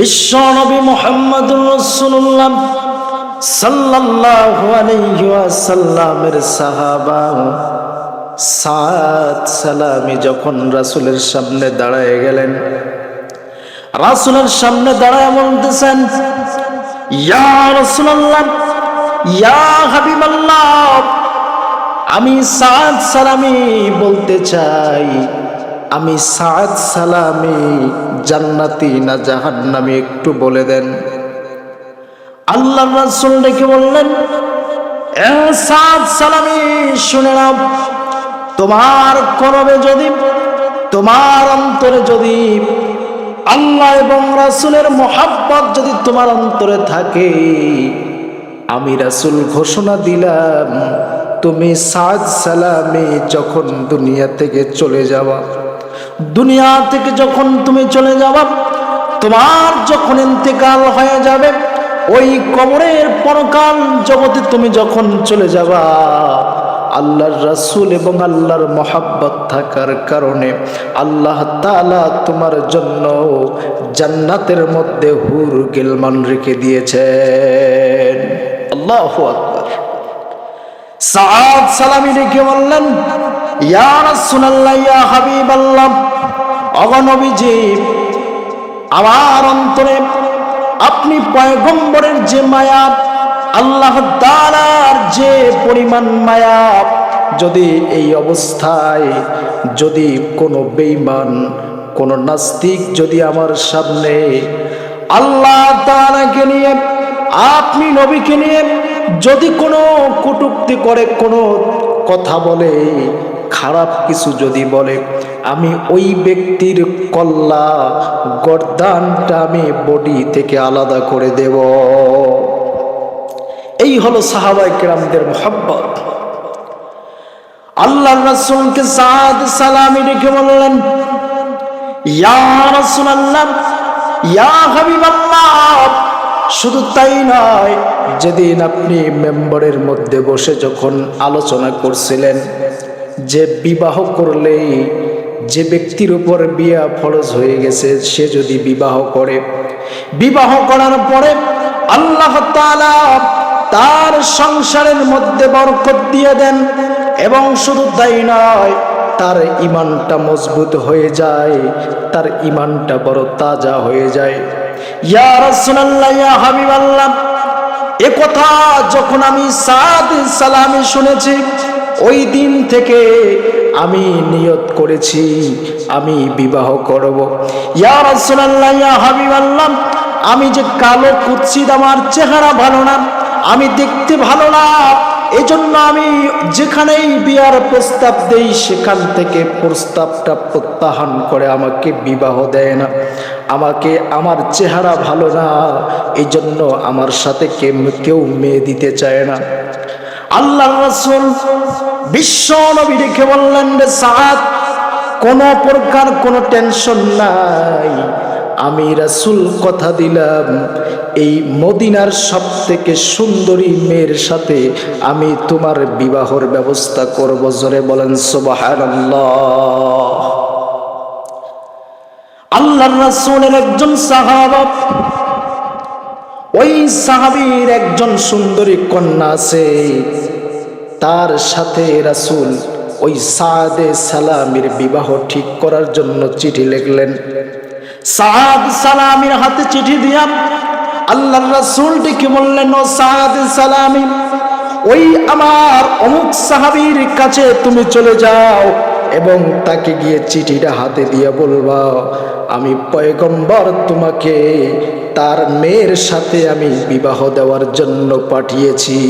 বিশ্বনবী মোহাম্মদুর রসুল্লাহ সাল্লাল্লাহু আলাইহি ওয়াসাল্লামের সাহাবা সাত সালামি যখন রাসূলের সামনে দাঁড়ায় গেলেন, রাসূলের সামনে দাঁড়ায় বলতেছেন, ইয়া রাসূলুল্লাহ, ইয়া হাবিবাল্লাহ, আমি সাত সালামি বলতে চাই। আমি সাত সালামি জান্নাতি না জাহান্নামি একটু বলে দেন। আল্লাহ রাসূল ডেকে বললেন সাত সালামি, শুনে নাও, তোমার করবে যদি, তোমার অন্তরে যদি আল্লাহ এবং রাসূলের মোহাব্বত যদি তোমার অন্তরে থাকে, আমি রাসূল ঘোষণা দিলাম, তুমি সাত সালামে যখন দুনিয়া থেকে চলে যাওয়া দুনিয়া থেকে যখন তুমি চলে যাবা, তোমার যখন ইন্তেকাল হয়ে যাবে, ওই কবরের পরকাল জগতে তুমি যখন চলে যাবা, আল্লাহর রাসূল এবং আল্লাহর মহাব্বত থাকার কারণে আল্লাহ তাআলা তোমার জন্য জান্নাতের মধ্যে হুর গিলমান রেখে দিয়েছেন। আল্লাহু সাদ সালামি রেখে বললেন আমার অন্তরে আপনি পয়গম্বরের যে মায়া আল্লাহ তাআলার যে পরিমাণ মায়া যদি এই অবস্থায় যদি কোনো বেঈমান, কোন নাস্তিক যদি আমার সামনে আল্লাহ তাআলাকে নিয়ে, আপনি নবীকে নিয়ে যদি কোনো কটুক্তি করে, কোনো কথা বলে খারাপ কিছু যদি বলে, আমি ওই ব্যক্তির কল্লা গর্দানটা আমি বডি থেকে আলাদা করে দেব। এই হলো সাহাবাই কেরামদের মোহাব্বত। আল্লাহ রাসূলকে সাদ সালামি রেখে বললেন, ইয়া রাসূলুল্লাহ, ইয়া হাবিবাল্লাহ, শুধু তাই নয়, যেদিন আপনি মেম্বারের মধ্যে বসে যখন আলোচনা করছিলেন যে বিবাহ করলে যে ব্যক্তির উপর বিয়া ফরজ হয়ে গেছে, সে যদি বিবাহ করে। বিবাহ করার পরে আল্লাহ তার সংসারের মধ্যে বরকত দিয়ে দেন এবং শুধু তাই নয়, তার ইমানটা মজবুত হয়ে যায়, তার ইমানটা বড় তাজা হয়ে যায়। হাবিবাল্লাহ, এ কথা যখন আমি সাদ সালামি শুনেছি ওই দিন থেকে আমি নিয়ত করেছি, আমি বিবাহ করব। ইয়া রাসূলুল্লাহ, ইয়া হাবিবাল্লাহ, আমি যে কালো কুৎসিত আমার চেহারা ভালো না, আমি দেখতে ভালো না, এজন্য আমি যেখানেই বিয়ার প্রস্তাব দেই, সেখান থেকে প্রস্তাবটা প্রত্যাহার করে আমাকে বিবাহ দেয় না। আমাকে আমার চেহারা ভালো না এই জন্য আমার সাথে কেউ মেয়ে দিতে চায় না। আল্লাহ রসুল বিশ্ব নবী রেখে বললেন, রে সাত কোনো প্রকার কোনো টেনশন নাই। আমি রাসুল কথা দিলাম, এই মদিনার সব থেকে সুন্দরী মেয়ের সাথে আমি তোমার বিবাহর ব্যবস্থা করব। জোরে বলেন সোবাহার আল্লাহ রাসুলের একজন সাহাবা ওই সাহাবীর একজন সুন্দরী কন্যা আছে। তার সাথে রাসুল ওই সাদে সালামের বিবাহ ঠিক করার জন্য চিঠি লিখলেন। সাদ সালামের হাতে চিঠি দিয়াম আল্লাহ রাসুল ডেকে বললেন, ও সাদ সালামি, ওই আমার অমুক সাহাবীর কাছে তুমি চলে যাও। এবং তাকে গিয়ে চিঠিটা হাতে দিয়ে বলবা, আমি পয়গম্বর তোমাকে তার মেয়ের সাথে আমি বিবাহ দেওয়ার জন্য পাঠিয়েছি।